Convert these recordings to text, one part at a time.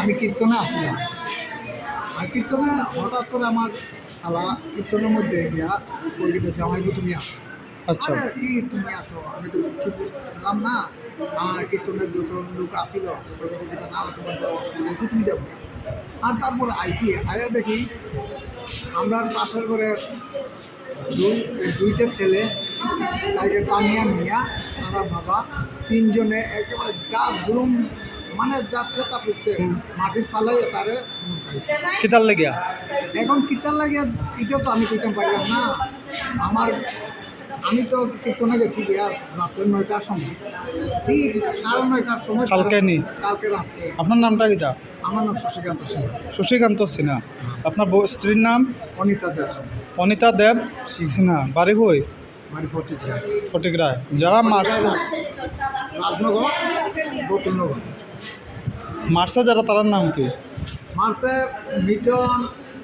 আমি কীর্তনে আসলাম। আর কীর্তনে হঠাৎ করে আমার শালা কীর্তনের মধ্যে গিয়া ওই জামাইবু তুমি আসো। আচ্ছা। কি তুমি আসো? আমি তো কিছু বুঝলাম না। আর কীর্তনের যত লোক আসিল সর্বকবিতা না তোমার অসুবিধা হয়েছে, তুমি যাব আর তারপর আইসি আরে দেখি আমরা পাশের করে দুই দুইটা ছেলে তাকে টানিয়া নিয়া তারা বাবা তিনজনে একেবারে গা দুরুম মানে যাচ্ছে তা ফুটছে মাটির ফালাই তারে। কিতার লেগিয়া এখন কীর্তন লাগে এটা তো আমি কীর্তন পারলাম না। আমার আমি তো কীর্তনে গেছি গিয়া রাত্রে নয়টার সময়। ঠিক সাড়ে নয়টার সময় কালকে নি? কালকে রাত্রে। আপনার নামটা কিতা আমার নাম শশীকান্ত সিং শশীকান্ত সিনহা। আপনার বউ- স্ত্রীর নাম? অনিতা দেব। অনিতা দেব সিনহা। বাড়ি হই বাড়ি ফটিক ফটিক রায়। যারা মারছে রাজনগর বতুলনগর মারছে যারা তার নাম কি? মারছে মিটন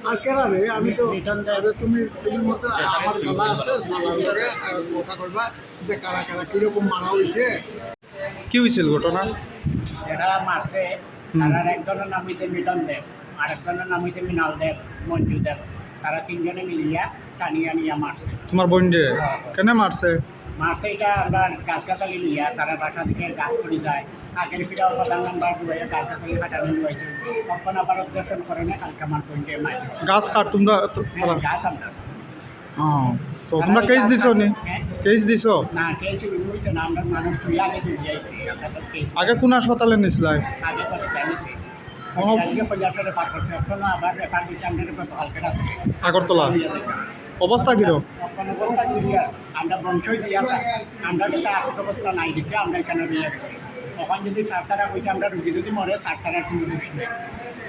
আর কেরা রে? আমি তো তুমি তুমি মতো আমার আছে লগে কথা করবা যে কারা কারা কীরকম মারা হয়েছে। কি হয়েছিল ঘটনা? এরা মারছে। তার একজনের নাম হইছে মিটন দেব আরেকজনের নাম হইছে মৃণাল দেব মঞ্জু দেব। তারা তিনজনে মিলিয়া টানিয়া নিয়া মারছে তোমার বোন রে? কেন মারছে মারছে এটা আমরা গাছ গাছালি লিয়া তারা বাসা থেকে গাছ পড়ে যায়। আগের ফিরাও প্রধান নাম্বার ডুবাইয়া গাছ গাছালি কাটানো হয়েছে তখন আবার করে না কালকে আমার মারি গাছ কাট তোমরা তারা- গাছ আমরা হ্যাঁ তো তোমরা কেস দিছো নি? হ্যাঁ? কেস দিছো? না না আমরা মানুষ তুই আগে দিয়ে যাইছি আগে কোন হাসপাতালে আগে রাখছে আগরতলা? অবস্থা কীরকম কোনো অবস্থা ছিল আমরা বংশই দিয়ে আসা আমরা কাছে আর্থিক অবস্থা নাই দেখে আমরা এখানে নিয়ে গেছি। তখন যদি সারতারা কইছে আমরা রুগী যদি মরে সারতারা কোনো দোষ নেই।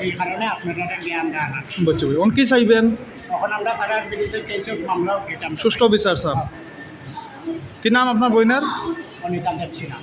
এই কারণে আপনারা জ্ঞান দেন বুঝছি অন কি চাইবেন? তখন আমরা তারার বিরুদ্ধে কেসে মামলা সুষ্ঠু বিচার স্যার। কি নাম আপনার বইনার অনিতা দেব ছিলাম